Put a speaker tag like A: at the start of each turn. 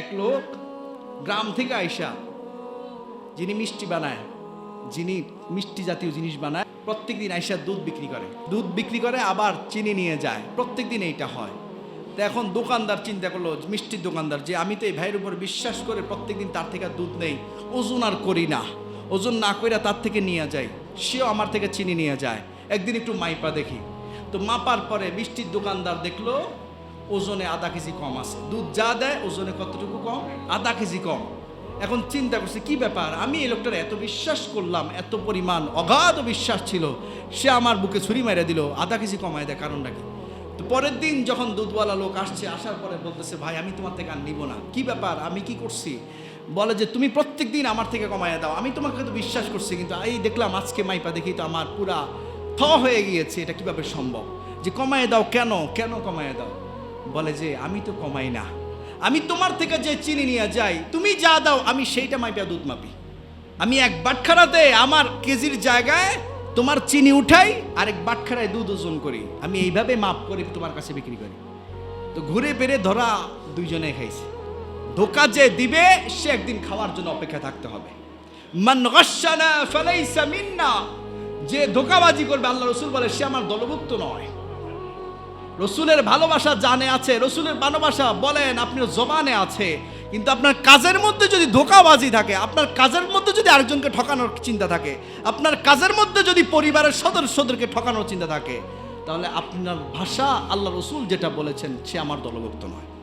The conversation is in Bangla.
A: এক লোক গ্রাম থেকে আইসা, যিনি মিষ্টি বানায়, যিনি মিষ্টি জাতীয় জিনিস বানায় প্রত্যেক দিন আইসা দুধ বিক্রি করে। দুধ বিক্রি করে, আবার চিনি নিয়ে যায়। প্রত্যেক দিন এইটা হয়। তো এখন দোকানদার চিন্তা করল, মিষ্টির দোকানদার, যে আমি তো এই ভাইয়ের উপর বিশ্বাস করে প্রত্যেক দিন তার থেকে দুধ নেই, ওজন আর করি না। ওজন না কইরা তার থেকে নিয়ে যাই। সেও আমার থেকে চিনি নিয়ে যায়। একদিন একটু মাইপা দেখি। তো মাপার পরে মিষ্টির দোকানদার দেখল ওজনে আধা কেজি কম আছে। দুধ যা দেয়, ওজনে কতটুকু কম? আধা কেজি কম। এখন চিন্তা করছে, কি ব্যাপার? আমি এই লোকটার এত বিশ্বাস করলাম, এত পরিমাণ অগাধ বিশ্বাস ছিল, সে আমার বুকে ছুরি মেরে দিল, আধা কেজি কমায় দেয়, কারণটা কি? তো পরের দিন যখন দুধওয়ালা লোক আসছে, আসার পরে বলতেছে, ভাই, আমি তোমার থেকে আর নিব না। কি ব্যাপার? আমি কি করছি? বলে যে, তুমি প্রত্যেক দিন আমার থেকে কমায় দাও। আমি তোমাকে তো বিশ্বাস করছি, কিন্তু এই দেখলাম আজকে মাইপা, দেখি তো আমার পুরা থ হয়ে গিয়েছে। এটা কীভাবে সম্ভব? যে কমায় দাও কেন? কেন কমায় দাও? বলে যে, আমি তো কমাই না। আমি তোমার থেকে যে চিনি নিয়ে যাই, তুমি যা দাও, আমি সেইটা মাইপা দুধ মাপি। আমি এক বাটখারাতে আমার কেজির জায়গায় তোমার চিনি উঠাই আর এক বাটখারায় দুধ ওজন করি। আমি এইভাবে মাপ করে তোমার কাছে বিক্রি করি। তো ঘুরে ফিরে ধরা দুইজনে খাইছে। ধোকা যে দিবে, সে একদিন খাওয়ার জন্য অপেক্ষা থাকতে হবে। যে ধোকাবাজি করবে, আল্লাহ রসুল বলে, সে আমার দলভুক্ত নয়। রসুলের ভালোবাসা জানে আছে, রসুলের ভালোবাসা বলেন আপনি জমানে আছে। কিন্তু আপনার কাজের মধ্যে যদি ধোকাবাজি থাকে, আপনার কাজের মধ্যে যদি আরেকজনকে ঠকানোর চিন্তা থাকে, আপনার কাজের মধ্যে যদি পরিবারের সদস্যদেরকে ঠকানোর চিন্তা থাকে, তাহলে আপনার ভাষা আল্লাহ রসুল যেটা বলেছেন সে আমার দলভুক্ত নয়।